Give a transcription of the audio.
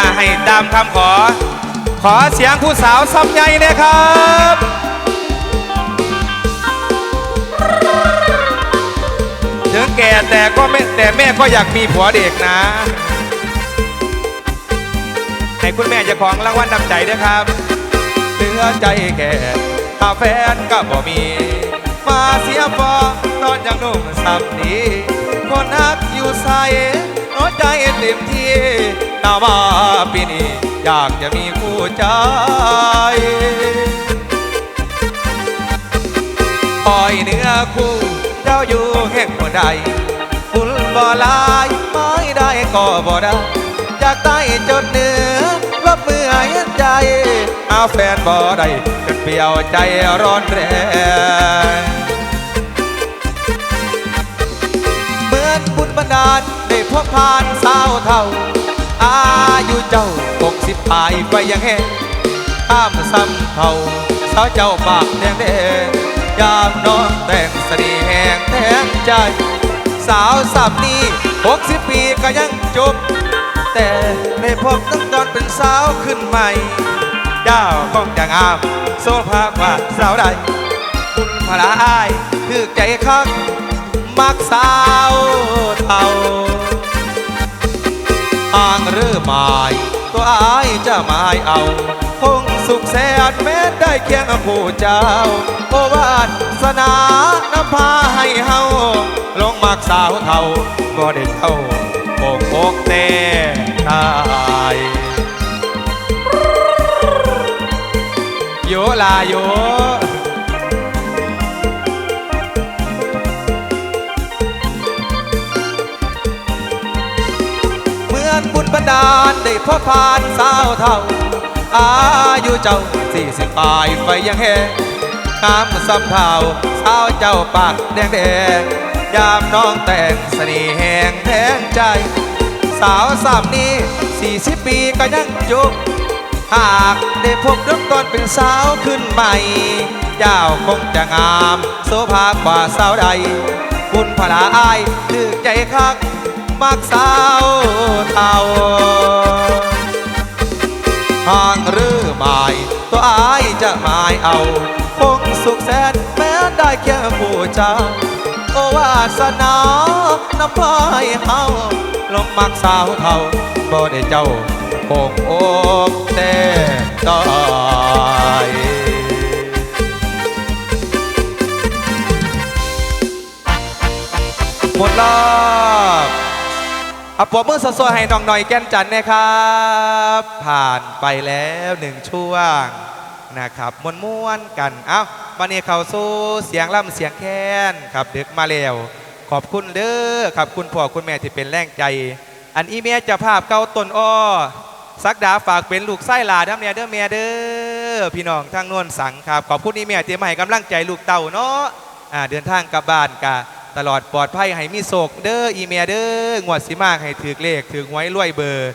าให้ตามคำขอ ขอเสียงผู้สาวซ้ำใหญ่เลยครับถึงแก่แต่ก็ไม่แต่แม่ก็อยากมีผัวเด็กนะ ให้คุณแม่จะของรางวัลนำใจด้วยครับเหลือใจแค่ถ้าแฟนก็บ่มี มาเสียฟอนอนอย่างนุ่มสับดีคนฮักอยู่ใส่หัวใจเต็มที่ นามาปีนี้อยากจะมีคู่ใจปล่อยเนื้อคู่เจ้าอยู่แห่งหัวใดบุญบ่ลายไม่ได้ก็บ่ได้จากใต้จนเหนือลบเมื่อยใจอาแฟนบ่ได้จนเปียวใจร้อนแรงเหมือนบุญบันดาลได้พบผ่านสาวเท่า เจ้าหกสิบปลายไปยังแห้งข้ามซ้ำเท่าสาวเจ้าปากแดงแดงยามน้องแต่งสนีแหงแทงใจ สาวสับนี้หกสิบปีก็ยังจบ แต่ในพบตั้งตอนเป็นสาวขึ้นใหม่ เจ้าคงจะงาม โซภากว่าสาวใดคุณพระอายคือใจคักมักสาว หรือไม้ตัวอายจะหมายเอา คงสุขแสนแม้ได้เคียงผู้เจ้าโอวาสนานำพาให้เฮาลงมักสาวเท่าก็ได้เท่าโอกอกแน่ตายโยลาโย เหมือนบุญบันดาลได้พบผ่านสาวเท่า อายุเจ้าสี่สิบปลายไฟยังแห้งงามสำเท่าสาวเจ้าปากแดงแดงยามน้องแต่งสนีแหงแทงใจ สาวสามนี้สี่สิบปีก็ยังจุกหากได้พบเริ่มต้นเป็นสาวขึ้นใหม่ เจ้าคงจะงาม โสภากว่าสาวใดบุญพลาอายถึกใจคัก มักสาวเท่าห่างหรือไม่ตัวอายจะหมายเอาคงสุขแสนแม้ได้แค่ผู้เจ้า โอวาสนานำพายเฮาลงมักสาวเท่าบ่ได้เจ้าโอกอกแต่ตายหมดรอบ เอาปรบมือสดๆให้น้องหน่อยแก้นจันนะครับ ผ่านไปแล้วหนึ่งช่วงนะครับม้วนๆกันเอ้าวันนี้เขาสู่เสียงล่ำเสียงแค้นครับเดึกมาแล้วขอบคุณเด้อครับคุณพ่อคุณแม่ที่เป็นแรงใจ อันอีเมียเจะภาพเก่าต้นอ้อสักดาฝากเป็นลูกไส้หลาด้าเมียเด้อเมียเด้อพี่น้องทางนวลสังครับขอบคุณอีเมียที่มาให้กำลังใจลูกเต่าเนาะอ่าเดินทางกลับบ้านกะ ตลอดปลอดภัยให้มีโศกเด้ออีเมียเด้องวดสิมากให้ถือเลขถือไว้รวยเบอร์